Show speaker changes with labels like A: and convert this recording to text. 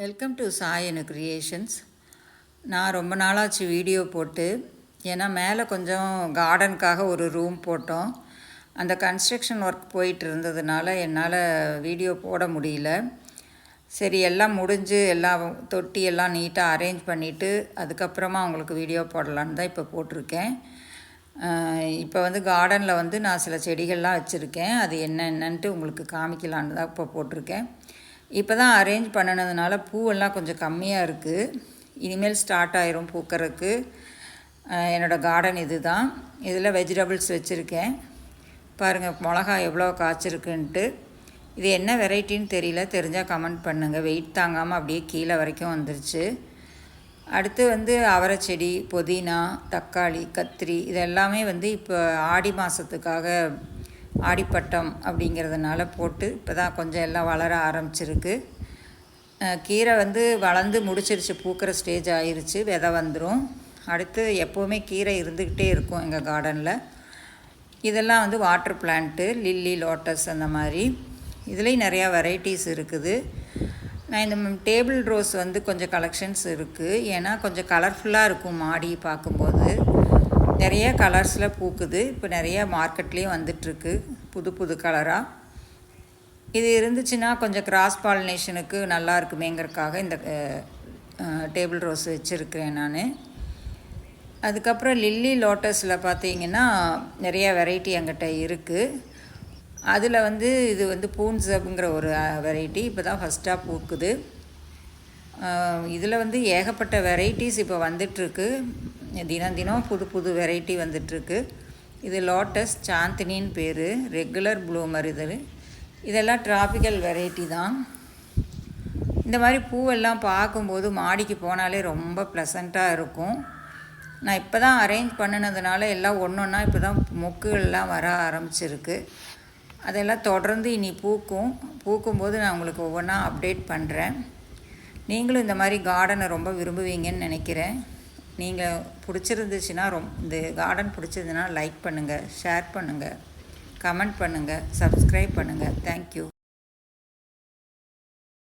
A: Welcome to சாயனு creations நான் ரொம்ப நாளாச்சு வீடியோ போட்டு ஏன்னா மேலே கொஞ்சம் கார்டனுக்காக ஒரு ரூம் போட்டோம். அந்த கன்ஸ்ட்ரக்ஷன் ஒர்க் போயிட்டு இருந்ததுனால என்னால் வீடியோ போட முடியல. சரி எல்லாம் முடிஞ்சு எல்லாம் தொட்டி எல்லாம் நீட்டாக அரேஞ்ச் பண்ணிவிட்டு அதுக்கப்புறமா உங்களுக்கு வீடியோ போடலான்னு தான் இப்போ போட்டிருக்கேன். இப்போ வந்து கார்டனில் வந்து நான் சில செடிகள்லாம் வச்சுருக்கேன். அது என்னென்னன்ட்டு உங்களுக்கு காமிக்கலான்னு தான் இப்போ போட்டிருக்கேன். இப்போ தான் அரேஞ்ச் பண்ணினதுனால பூவெல்லாம் கொஞ்சம் கம்மியாக இருக்குது இனிமேல் ஸ்டார்ட் ஆயிரும் பூக்கிறதுக்கு. என்னோடய கார்டன் இது தான் இதில் வெஜிடபிள்ஸ் வச்சுருக்கேன். பாருங்கள் மிளகா எவ்வளோ காய்ச்சிருக்குன்ட்டு. இது என்ன வெரைட்டின்னு தெரியல. தெரிஞ்சால் கமெண்ட் பண்ணுங்கள் வெயிட் தாங்காமல் அப்படியே கீழே வரைக்கும் வந்துருச்சு. அடுத்து வந்து அவரை செடி புதினா தக்காளி கத்திரி இதெல்லாமே வந்து இப்போ ஆடி மாதத்துக்காக ஆடிப்பட்டம் அப்படிங்கிறதுனால போட்டு இப்போ தான் கொஞ்சம் எல்லாம் வளர ஆரம்பிச்சிருக்கு. கீரை வந்து வளர்ந்து முடிச்சிருச்சு. பூக்கிற ஸ்டேஜ் ஆயிடுச்சு விதை வந்துடும் அடுத்து எப்போவுமே கீரை இருந்துக்கிட்டே இருக்கும் எங்கள் கார்டனில் இதெல்லாம் வந்து வாட்டர் பிளான்ட்டு லில்லி லோட்டஸ் அந்த மாதிரி. இதுலேயும் நிறையா வெரைட்டிஸ் இருக்குது. நான் இந்த டேபிள் ரோஸ் வந்து கொஞ்சம் கலெக்ஷன்ஸ் இருக்குது ஏன்னா கொஞ்சம் கலர்ஃபுல்லாக இருக்கும் மாடி பார்க்கும்போது. நிறைய கலர்ஸில் பூக்குது. இப்போ நிறைய மார்க்கெட்லேயும் வந்துட்டுருக்கு. புது புது கலராக இது இருந்துச்சுன்னா கொஞ்சம் கிராஸ் பாலினேஷனுக்கு நல்லா இருக்குமேங்கிறதுக்காக இந்த டேபிள் ரோஸ் வச்சுருக்கிறேன் நான். அதுக்கப்புறம் லில்லி லோட்டஸில் பார்த்தீங்கன்னா நிறைய வெரைட்டி என்கிட்ட இருக்குது அதில் வந்து இது வந்து பூன்சப்ங்கிற ஒரு வெரைட்டி இப்போ தான் ஃபஸ்ட்டாக பூக்குது. இதில் வந்து ஏகப்பட்ட வெரைட்டிஸ் இப்போ வந்துட்டுருக்கு. தினம் தினம் புது புது வெரைட்டி வந்துட்டுருக்கு. இது லோட்டஸ் சாந்தினின்னு பேர். ரெகுலர் ப்ளூமர் இது. இதெல்லாம் டிராபிக்கல் வெரைட்டி தான். இந்த மாதிரி பூவெல்லாம் பார்க்கும்போது மாடிக்கு போனாலே ரொம்ப ப்ளசண்ட்டாக இருக்கும். நான் இப்போ தான் அரேஞ்ச் பண்ணினதுனால எல்லாம் ஒன்று ஒன்றா இப்போ தான் மொக்குகள்லாம் வர ஆரம்பிச்சிருக்கு. அதெல்லாம் தொடர்ந்து இனி பூக்கும். பூக்கும்போது நான் உங்களுக்கு ஒவ்வொன்றா அப்டேட் பண்ணுறேன் நீங்களும் இந்த மாதிரி கார்டனை ரொம்ப விரும்புவீங்கன்னு நினைக்கிறேன். நீங்கள் பிடிச்சிருந்துச்சுன்னா ரொம் இந்த கார்டன் பிடிச்சிருந்துன்னா லைக் பண்ணுங்கள் ஷேர் பண்ணுங்கள் கமெண்ட் பண்ணுங்கள் சப்ஸ்கிரைப் பண்ணுங்கள் தேங்க்யூ